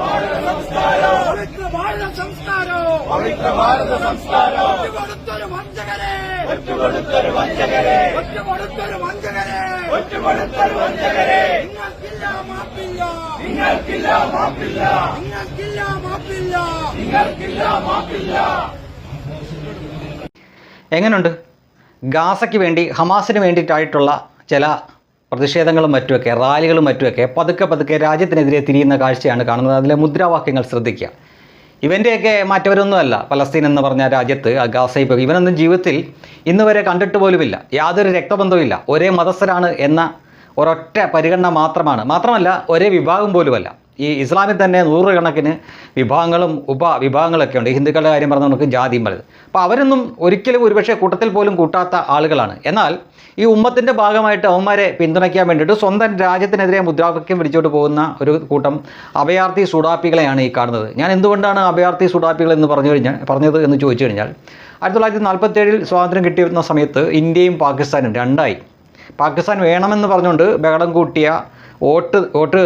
ഭാരത പവിത്ര നിങ്ങൾക്കില്ല നിങ്ങൾക്കില്ല നിങ്ങൾക്കില്ല നിങ്ങൾക്കില്ല എങ്ങനെയുണ്ട് ഗാസയ്ക്ക് വേണ്ടി ഹമാസിന് വേണ്ടിയിട്ടായിട്ടുള്ള ചില പ്രതിഷേധങ്ങളും മറ്റുമൊക്കെ റാലികളും മറ്റുമൊക്കെ പതുക്കെ പതുക്കെ രാജ്യത്തിനെതിരെ തിരിയുന്ന കാഴ്ചയാണ് കാണുന്നത്. അതിലെ മുദ്രാവാക്യങ്ങൾ ശ്രദ്ധിക്കുക. ഇവന്റെയൊക്കെ മാറ്റവരൊന്നുമല്ല. പലസ്തീൻ എന്ന് പറഞ്ഞ രാജ്യത്ത് ഗാസൈപ്പ് ഇവനൊന്നും ജീവിതത്തിൽ ഇന്ന് വരെ കണ്ടിട്ട് പോലുമില്ല. യാതൊരു രക്തബന്ധവുമില്ല. ഒരേ മതസ്ഥരാണ് എന്ന ഒരൊറ്റ പരിഗണന മാത്രമാണ്. മാത്രമല്ല ഒരേ വിഭാഗം പോലുമല്ല. ഈ ഇസ്ലാമിൽ തന്നെ നൂറുകണക്കിന് വിഭാഗങ്ങളും ഉപവിഭാഗങ്ങളൊക്കെ ഉണ്ട്. ഹിന്ദുക്കളുടെ കാര്യം പറഞ്ഞാൽ നമുക്ക് ജാതിയും പറയുന്നത് അപ്പോൾ അവരൊന്നും ഒരിക്കലും ഒരുപക്ഷെ കൂട്ടത്തിൽ പോലും കൂട്ടാത്ത ആളുകളാണ്. എന്നാൽ ഈ ഉമ്മത്തിന്റെ ഭാഗമായിട്ട് അവന്മാരെ പിന്തുണയ്ക്കാൻ വേണ്ടിയിട്ട് സ്വന്തം രാജ്യത്തിനെതിരെ മുദ്രാവാക്യം വിളിച്ചോട്ട് പോകുന്ന ഒരു കൂട്ടം അഭയാർത്ഥി സുഡാപ്പികളെയാണ് ഈ കാണുന്നത്. ഞാൻ എന്തുകൊണ്ടാണ് അഭയാർത്ഥി സുഡാപ്പികൾ എന്ന് പറഞ്ഞു കഴിഞ്ഞാൽ പറഞ്ഞത് എന്ന് ചോദിച്ചു കഴിഞ്ഞാൽ ആയിരത്തി തൊള്ളായിരത്തി നാൽപ്പത്തേഴിൽ സ്വാതന്ത്ര്യം കിട്ടിയിരുന്ന സമയത്ത് ഇന്ത്യയും പാകിസ്ഥാനും രണ്ടായി. പാകിസ്ഥാൻ വേണമെന്ന് പറഞ്ഞുകൊണ്ട് ബഹളം കൂട്ടിയ വോട്ട് വോട്ട്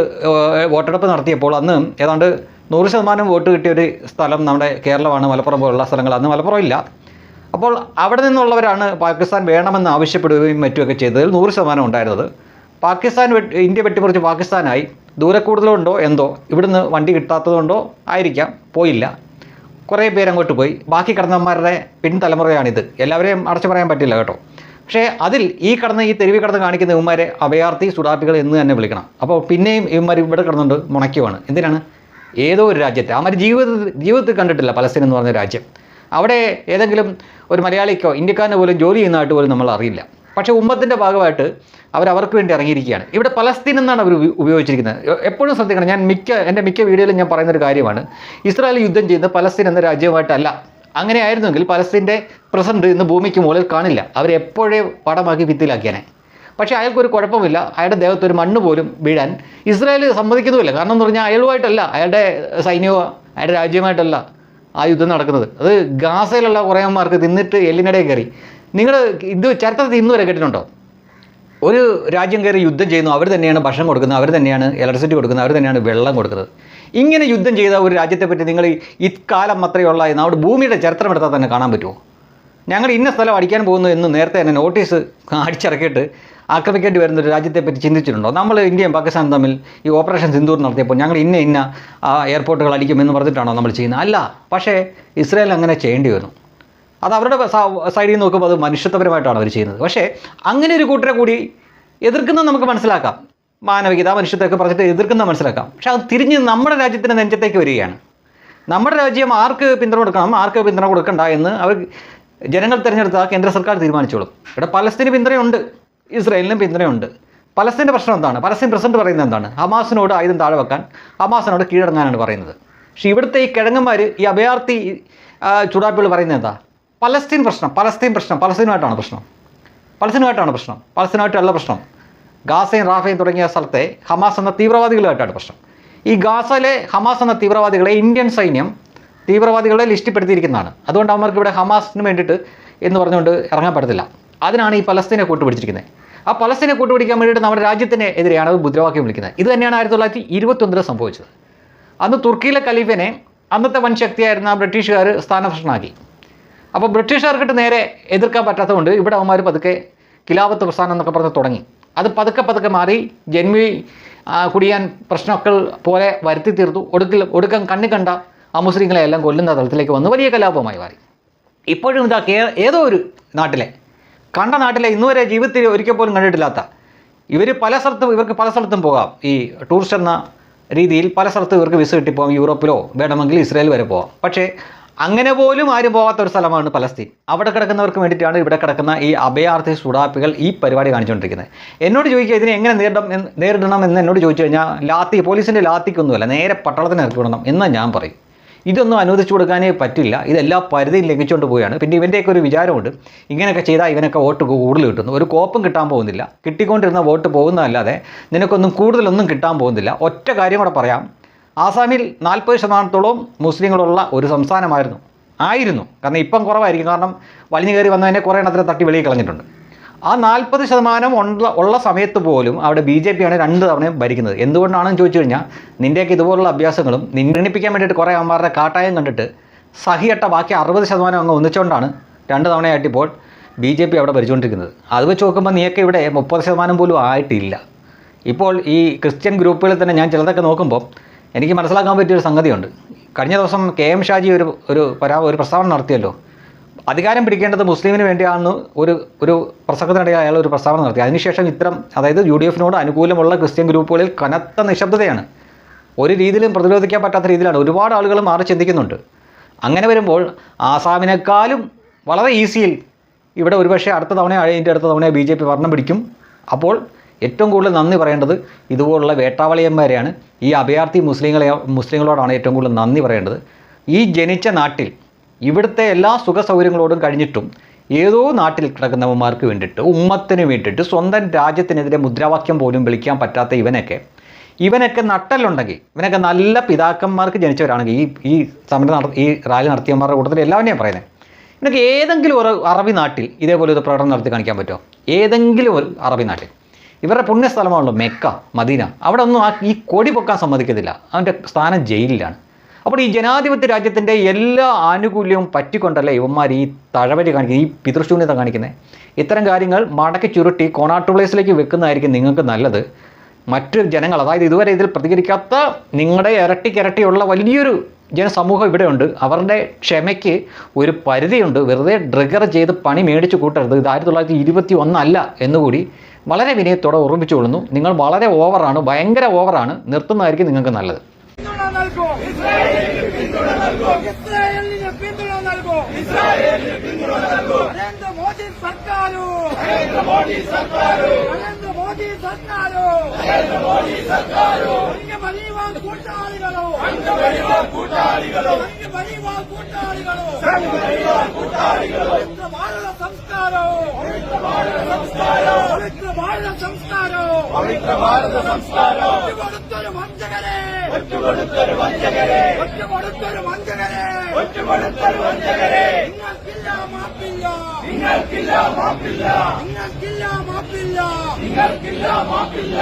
വോട്ടെടുപ്പ് നടത്തിയപ്പോൾ അന്ന് ഏതാണ്ട് നൂറ് ശതമാനം വോട്ട് കിട്ടിയ ഒരു സ്ഥലം നമ്മുടെ കേരളമാണ് മലപ്പുറം പോലുള്ള സ്ഥലങ്ങൾ. അന്ന് മലപ്പുറം ഇല്ല. അപ്പോൾ അവിടെ നിന്നുള്ളവരാണ് പാകിസ്ഥാൻ വേണമെന്ന് ആവശ്യപ്പെടുകയും മറ്റുമൊക്കെ ചെയ്തതിൽ നൂറ് ശതമാനം ഉണ്ടായിരുന്നത്. പാകിസ്ഥാൻ ഇന്ത്യ വെട്ടിപ്പറിച്ച് പാകിസ്ഥാനായി. ദൂരെ കൂടുതലുണ്ടോ? എന്തോ. ഇവിടുന്ന് വണ്ടി കിട്ടാത്തതുകൊണ്ടോ? ആയിരിക്കാം. പോയില്ല. കുറേ പേര് അങ്ങോട്ട് പോയി. ബാക്കി കിടന്നന്മാരുടെ പിൻതലമുറയാണിത്. എല്ലാവരെയും അടച്ചു പറയാൻ പറ്റില്ല കേട്ടോ. പക്ഷേ അതിൽ ഈ കടന്ന് ഈ തെരുവിൽ കടന്ന് കാണിക്കുന്ന ഇവന്മാരെ അഭയാർത്ഥി സുഡാപ്പികൾ എന്ന് തന്നെ വിളിക്കണം. അപ്പോൾ പിന്നെയും ഇവന്മാർ ഇവിടെ കിടന്നുണ്ട് മുണയ്ക്കുവാണ്. എന്തിനാണ്? ഏതോ ഒരു രാജ്യത്തെ. അവന്മാർ ജീവിതത്തിൽ ജീവിതത്തിൽ കണ്ടിട്ടില്ല പലസ്തീൻ എന്ന് പറഞ്ഞ രാജ്യം. അവിടെ ഏതെങ്കിലും ഒരു മലയാളിക്കോ ഇന്ത്യക്കാരനെ പോലും ജോലി ചെയ്യുന്നതായിട്ട് പോലും നമ്മൾ അറിയില്ല. പക്ഷേ ഉമ്മത്തിന്റെ ഭാഗമായിട്ട് അവർ അവർക്ക് വേണ്ടി ഇറങ്ങിയിരിക്കുകയാണ്. ഇവിടെ പലസ്തീൻ എന്നാണ് അവർ ഉപയോഗിച്ചിരിക്കുന്നത്. എപ്പോഴും ശ്രദ്ധിക്കണം. ഞാൻ മിക്ക എന്റെ മിക്ക വീഡിയോയിലും ഞാൻ പറയുന്നൊരു കാര്യമാണ്. ഇസ്രായേൽ യുദ്ധം ചെയ്യുന്നത് പലസ്തീൻ എന്ന രാജ്യമായിട്ടല്ല അങ്ങനെ ആയിരുന്നെങ്കിൽ പലസ്തീന്റെ പ്രസിഡന്റ് ഇന്ന് ഭൂമിക്ക് മുകളിൽ കാണില്ല. അവരെപ്പോഴേ പടമാക്കി ഭിത്തിയിലാക്കിയാനെ. പക്ഷേ അയാൾക്കൊരു കുഴപ്പമില്ല. അയാളുടെ ദേഹത്ത് ഒരു മണ്ണ് പോലും വീഴാൻ ഇസ്രായേൽ സമ്മതിക്കുന്നുമില്ല. കാരണം എന്ന് പറഞ്ഞാൽ അയാളുമായിട്ടല്ല അയാളുടെ സൈന്യവും അയാളുടെ രാജ്യമായിട്ടല്ല ആ യുദ്ധം നടക്കുന്നത്. അത് ഗാസയിലുള്ള കുറേമാർക്ക് തിന്നിട്ട് എല്ലിനിടയിൽ കയറി. നിങ്ങൾ ഇത് ചരിത്രത്തിൽ ഇന്ന് വരെ കേട്ടിട്ടുണ്ടോ? ഒരു രാജ്യം കയറി യുദ്ധം ചെയ്യുന്നു. അവർ തന്നെയാണ് ഭക്ഷണം കൊടുക്കുന്നത്. അവർ തന്നെയാണ് ഇലക്ട്രിസിറ്റി കൊടുക്കുന്നത്. അവർ തന്നെയാണ് വെള്ളം കൊടുക്കുന്നത്. ഇങ്ങനെ യുദ്ധം ചെയ്ത ഒരു രാജ്യത്തെ പറ്റി നിങ്ങൾ ഇക്കാലം അത്രയുള്ള നമ്മുടെ ഭൂമിയുടെ ചരിത്രം എടുത്താൽ തന്നെ കാണാൻ പറ്റുമോ? ഞങ്ങൾ ഇന്ന സ്ഥലം അടിക്കാൻ പോകുന്നു എന്ന് നേരത്തെ തന്നെ നോട്ടീസ് അടിച്ചിറക്കിയിട്ട് ആക്രമിക്കേണ്ടി വരുന്ന ഒരു രാജ്യത്തെ പറ്റി ചിന്തിച്ചിട്ടുണ്ടോ? നമ്മൾ ഇന്ത്യയും പാകിസ്ഥാനും തമ്മിൽ ഈ ഓപ്പറേഷൻ സിന്ദൂർ നടത്തിയപ്പോൾ ഞങ്ങൾ ഇന്ന ഇന്ന എയർപോർട്ടുകൾ അടിക്കുമെന്ന് പറഞ്ഞിട്ടാണോ നമ്മൾ ചെയ്യുന്നത്? അല്ല പക്ഷേ ഇസ്രായേൽ അങ്ങനെ ചെയ്യേണ്ടി വന്നു. അത് അവരുടെ സൈഡിൽ നിന്ന് നോക്കുമ്പോൾ അത് മനുഷ്യത്വപരമായിട്ടാണ് അവർ ചെയ്യുന്നത്. പക്ഷേ അങ്ങനെ ഒരു കൂട്ടരെ കൂടി എതിർക്കുന്നത് നമുക്ക് മനസ്സിലാക്കാം. മാനവികത മനുഷ്യത്തൊക്കെ പറഞ്ഞിട്ട് എതിർക്കുന്ന മനസ്സിലാക്കാം. പക്ഷെ അത് തിരിഞ്ഞ് നമ്മുടെ രാജ്യത്തിന്റെ നെഞ്ചത്തേക്ക് വരികയാണ്. നമ്മുടെ രാജ്യം ആർക്ക് പിന്തുണ കൊടുക്കണം? ആർക്ക് പിന്തുണ കൊടുക്കണ്ട എന്ന് അവർ ജനങ്ങൾ തിരഞ്ഞെടുത്ത കേന്ദ്ര സർക്കാർ തീരുമാനിച്ചോളും. ഇവിടെ പലസ്തീന് പിന്തുണയുണ്ട്. ഇസ്രായേലിനും പിന്തുണയുണ്ട്. പലസ്തീന്റെ പ്രശ്നം എന്താണ്? പലസ്തീൻ പ്രസിഡന്റ് പറയുന്നത് എന്താണ്? ഹമാസിനോട് ആയുധം താഴെ വെക്കാൻ ഹമാസിനോട് കീഴടങ്ങാനാണ് പറയുന്നത്. പക്ഷേ ഇവിടുത്തെ ഈ കിഴങ്ങന്മാർ ഈ അഭയാർത്ഥി ചുടാപ്പികൾ പറയുന്നത് എന്താ? പലസ്തീൻ പ്രശ്നം പലസ്തീൻ പ്രശ്നം പലസ്തീനുമായിട്ടാണ് പ്രശ്നം. പലസ്തീനുമായിട്ടാണ് പ്രശ്നം. പലസ്തീനുമായിട്ടല്ല പ്രശ്നം. ഗാസയും റാഫയും തുടങ്ങിയ സ്ഥലത്തെ ഹമാസ് എന്ന തീവ്രവാദികളുമായിട്ടാണ് പ്രശ്നം. ഈ ഗാസയിലെ ഹമാസ് എന്ന തീവ്രവാദികളെ ഇന്ത്യൻ സൈന്യം തീവ്രവാദികളെ ലിസ്റ്റിൽപ്പെടുത്തിയിരിക്കുന്നതാണ്. അതുകൊണ്ട് അവർക്ക് ഇവിടെ ഹമാസിന് വേണ്ടിയിട്ട് എന്ന് പറഞ്ഞുകൊണ്ട് ഇറങ്ങാൻ പറ്റത്തില്ല. അതിനാണ് ഈ പലസ്തീനെ കൂട്ടുപിടിച്ചിരിക്കുന്നത്. ആ പലസ്തീനെ കൂട്ടുപിടിക്കാൻ വേണ്ടിയിട്ട് നമ്മുടെ രാജ്യത്തിന് എതിരെയാണ് അത് മുദ്രാവാക്യം വിളിക്കുന്നത്. ഇത് തന്നെയാണ് ആയിരത്തി തൊള്ളായിരത്തി ഇരുപത്തൊന്നിൽ സംഭവിച്ചത്. അന്ന് തുർക്കിയിലെ കലീഫിനെ അന്നത്തെ വൻ ശക്തിയായിരുന്ന ബ്രിട്ടീഷുകാർ സ്ഥാനഭ്രഷ്ടനാക്കി. അപ്പോൾ ബ്രിട്ടീഷുകാർക്കിട്ട് നേരെ എതിർക്കാൻ പറ്റാത്തതുകൊണ്ട് ഇവിടെ അവന്മാർ പതുക്കെ കിലാവത്ത് പ്രസ്ഥാനം എന്നൊക്കെ പറഞ്ഞ് തുടങ്ങി. അത് പതുക്കെ പതുക്കെ മാറി ജന്മി കുടിയാൻ പ്രശ്നമൊക്കെ പോലെ വരുത്തി തീർത്തു. ഒടുക്കിൽ ഒടുക്കം കണ്ണി കണ്ട അമുസ്ലിങ്ങളെ എല്ലാം കൊല്ലുന്ന തലത്തിലേക്ക് വന്ന്. വലിയ കലാപമായി മാറി. ഇപ്പോഴും ഇതാ ഏതോ ഒരു നാട്ടിലെ കണ്ട നാട്ടിലെ ഇന്നുവരെ ജീവിതത്തിൽ ഒരിക്കൽ പോലും കണ്ടിട്ടില്ലാത്ത ഇവർ പല സ്ഥലത്തും ഇവർക്ക് പല സ്ഥലത്തും പോകാം. ഈ ടൂറിസ്റ്റ് എന്ന രീതിയിൽ പല സ്ഥലത്തും ഇവർക്ക് വിസ കിട്ടിപ്പോകാം. യൂറോപ്പിലോ വേണമെങ്കിൽ ഇസ്രായേൽ വരെ പോകാം. പക്ഷേ അങ്ങനെ പോലും ആരും പോകാത്ത ഒരു സ്ഥലമാണ് പലസ്തീൻ. അവിടെ കിടക്കുന്നവർക്ക് വേണ്ടിയിട്ടാണ് ഇവിടെ കിടക്കുന്ന ഈ അഭയാർത്ഥി സുഡാപ്പികൾ ഈ പരിപാടി കാണിച്ചുകൊണ്ടിരിക്കുന്നത്. എന്നോട് ചോദിക്കുക ഇതിനെ എങ്ങനെ നേരിടണം നേരിടണം എന്ന് എന്നോട് ചോദിച്ചു കഴിഞ്ഞാൽ ലാത്തി പോലീസിന്റെ ലാത്തിക്കൊന്നുമല്ല നേരെ പട്ടളത്തിന് ഇറക്കി വിടണം എന്ന് ഞാൻ പറയും. ഇതൊന്നും അനുവദിച്ചു കൊടുക്കാനേ പറ്റില്ല. ഇതെല്ലാ പരിധിയും ലംഘിച്ചുകൊണ്ട് പോവുകയാണ്. പിന്നെ ഇവന്റെയൊക്കെ ഒരു വിചാരമുണ്ട്. ഇങ്ങനെയൊക്കെ ചെയ്താൽ ഇവനൊക്കെ വോട്ട് കൂടുതൽ കിട്ടുന്നു. ഒരു കോപ്പും കിട്ടാൻ പോകുന്നില്ല. കിട്ടിക്കൊണ്ടിരുന്ന വോട്ട് പോകുന്നതല്ലാതെ നിനക്കൊന്നും കൂടുതലൊന്നും കിട്ടാൻ പോകുന്നില്ല. ഒറ്റ കാര്യം കൂടെ പറയാം. ആസാമിൽ നാൽപ്പത് ശതമാനത്തോളം മുസ്ലിങ്ങളുള്ള ഒരു സംസ്ഥാനമായിരുന്നു. ആയിരുന്നു. കാരണം ഇപ്പം കുറവായിരിക്കും. കാരണം വലിഞ്ഞു കയറി വന്നതിനെ കുറേ എണ്ണത്തിന് തട്ടി വെളിയിൽ കളഞ്ഞിട്ടുണ്ട്. ആ നാൽപ്പത് ശതമാനം ഉള്ള ഉള്ള സമയത്ത് പോലും അവിടെ ബി ജെ പിയാണ് രണ്ട് തവണയും ഭരിക്കുന്നത്. എന്തുകൊണ്ടാണെന്ന് ചോദിച്ചു കഴിഞ്ഞാൽ നിന്റെയൊക്കെ ഇതുപോലുള്ള അഭ്യാസങ്ങളും നിന്നിപ്പിക്കാൻ വേണ്ടിയിട്ട് കുറേ അമ്മമാരുടെ കാട്ടായം കണ്ടിട്ട് സഹിയട്ട ബാക്കി അറുപത് ശതമാനം അങ്ങ് ഒന്നിച്ചുകൊണ്ടാണ് രണ്ട് തവണയായിട്ട് ഇപ്പോൾ ബി ജെ പി അവിടെ ഭരിച്ചുകൊണ്ടിരിക്കുന്നത്. അത് വെച്ച് നോക്കുമ്പോൾ നീയൊക്കെ ഇവിടെ മുപ്പത് ശതമാനം പോലും ആയിട്ടില്ല. ഇപ്പോൾ ഈ ക്രിസ്ത്യൻ ഗ്രൂപ്പുകളിൽ തന്നെ ഞാൻ ചിലതൊക്കെ നോക്കുമ്പോൾ എനിക്ക് മനസ്സിലാക്കാൻ പറ്റിയൊരു സംഗതിയുണ്ട്. കഴിഞ്ഞ ദിവസം കെ എം ഷാജി ഒരു ഒരു പരാ ഒരു പ്രസ്താവന നടത്തിയല്ലോ. അധികാരം പിടിക്കേണ്ടത് മുസ്ലിമിന് വേണ്ടിയാണെന്ന് ഒരു ഒരു പ്രസംഗത്തിനിടയിൽ അയാൾ ഒരു പ്രസ്താവന നടത്തി. അതിനുശേഷം ഇത്തരം അതായത് യു ഡി എഫിനോട് അനുകൂലമുള്ള ക്രിസ്ത്യൻ ഗ്രൂപ്പുകളിൽ കനത്ത നിശബ്ദതയാണ്. ഒരു രീതിയിലും പ്രതിരോധിക്കാൻ പറ്റാത്ത രീതിയിലാണ്. ഒരുപാട് ആളുകൾ മാറി ചിന്തിക്കുന്നുണ്ട്. അങ്ങനെ വരുമ്പോൾ ആസാമിനേക്കാളും വളരെ ഈസിയിൽ ഇവിടെ ഒരുപക്ഷെ അടുത്ത തവണ അതിന്റെ അടുത്ത തവണ ബി ജെ പി പിടിക്കും. അപ്പോൾ ഏറ്റവും കൂടുതൽ നന്ദി പറയേണ്ടത് ഇതുപോലുള്ള വേട്ടാവളിയന്മാരെയാണ്. ഈ അഭയാർത്ഥി മുസ്ലിങ്ങളെ മുസ്ലിങ്ങളോടാണ് ഏറ്റവും കൂടുതൽ നന്ദി പറയേണ്ടത്. ഈ ജനിച്ച നാട്ടിൽ ഇവിടുത്തെ എല്ലാ സുഖ സൗകര്യങ്ങളോടും കഴിഞ്ഞിട്ടും ഏതോ നാട്ടിൽ കിടക്കുന്നവന്മാർക്ക് വേണ്ടിയിട്ട് ഉമ്മത്തിന് വേണ്ടിയിട്ട് സ്വന്തം രാജ്യത്തിനെതിരെ മുദ്രാവാക്യം പോലും വിളിക്കാൻ പറ്റാത്ത ഇവനൊക്കെ ഇവനൊക്കെ നട്ടലുണ്ടെങ്കിൽ ഇവനൊക്കെ നല്ല പിതാക്കന്മാർക്ക് ജനിച്ചവരാണെങ്കിൽ ഈ ഈ സമരം നട ഈ റാലി നടത്തിയന്മാരുടെ കൂട്ടത്തിൽ എല്ലാവരെയും പറയുന്നത് ഇവനൊക്കെ ഏതെങ്കിലും ഒരു അറബി നാട്ടിൽ ഇതേപോലെ ഒരു പ്രകടനം നടത്തി കാണിക്കാൻ പറ്റുമോ? ഏതെങ്കിലും ഒരു അറബി നാട്ടിൽ. ഇവരുടെ പുണ്യസ്ഥലമാണല്ലോ മെക്ക മദീന. അവിടെ ഒന്നും ആ ഈ കൊടി പൊക്കാൻ സമ്മതിക്കത്തില്ല. അവന്റെ സ്ഥാനം ജയിലിലാണ്. അപ്പോൾ ഈ ജനാധിപത്യ രാജ്യത്തിന്റെ എല്ലാ ആനുകൂല്യവും പറ്റിക്കൊണ്ടല്ലേ ഇവന്മാർ ഈ തഴവരി കാണിക്കുന്നത് ഈ പിതൃശൂന്യത കാണിക്കുന്നത്? ഇത്തരം കാര്യങ്ങൾ മടക്കി ചുരുട്ടി കോണാട്ടുപ്ലേസിലേക്ക് വെക്കുന്നതായിരിക്കും നിങ്ങൾക്ക് നല്ലത്. മറ്റ് ജനങ്ങൾ അതായത് ഇതുവരെ ഇതിൽ പ്രതികരിക്കാത്ത നിങ്ങളുടെ ഇരട്ടിക്കിരട്ടിയുള്ള വലിയൊരു ജനസമൂഹം ഇവിടെയുണ്ട്. അവരുടെ ക്ഷമയ്ക്ക് ഒരു പരിധിയുണ്ട്. വെറുതെ ഡ്രിഗർ ചെയ്ത് പണി മേടിച്ച് കൂട്ടരുത്. ഇത് ആയിരത്തി തൊള്ളായിരത്തി ഇരുപത്തി ഒന്നല്ല എന്നുകൂടി വളരെ വിനയത്തോടെ ഓർമ്മിച്ചുകൊള്ളുന്നു നിങ്ങൾ വളരെ ഓവറാണ് ഭയങ്കര ഓവറാണ്. നിർത്തുന്നതായിരിക്കും നിങ്ങൾക്ക് നല്ലത്. സംസ്കാരോ? പവിത്ര ഭാരത സംസ്കാരോ? ഒറ്റുകൊടുത്തൊരു വഞ്ചകരെ ഒറ്റ കൊടുത്തൊരു വഞ്ചകരെ ഒറ്റുകൊടുത്തൊരു വഞ്ചകരെ നിങ്ങൾക്കില്ല മാപ്പില്ല. നിങ്ങൾക്കില്ല മാപ്പില്ല. നിങ്ങൾക്കില്ല മാപ്പില്ല. നിങ്ങൾക്കില്ല മാപ്പില്ല.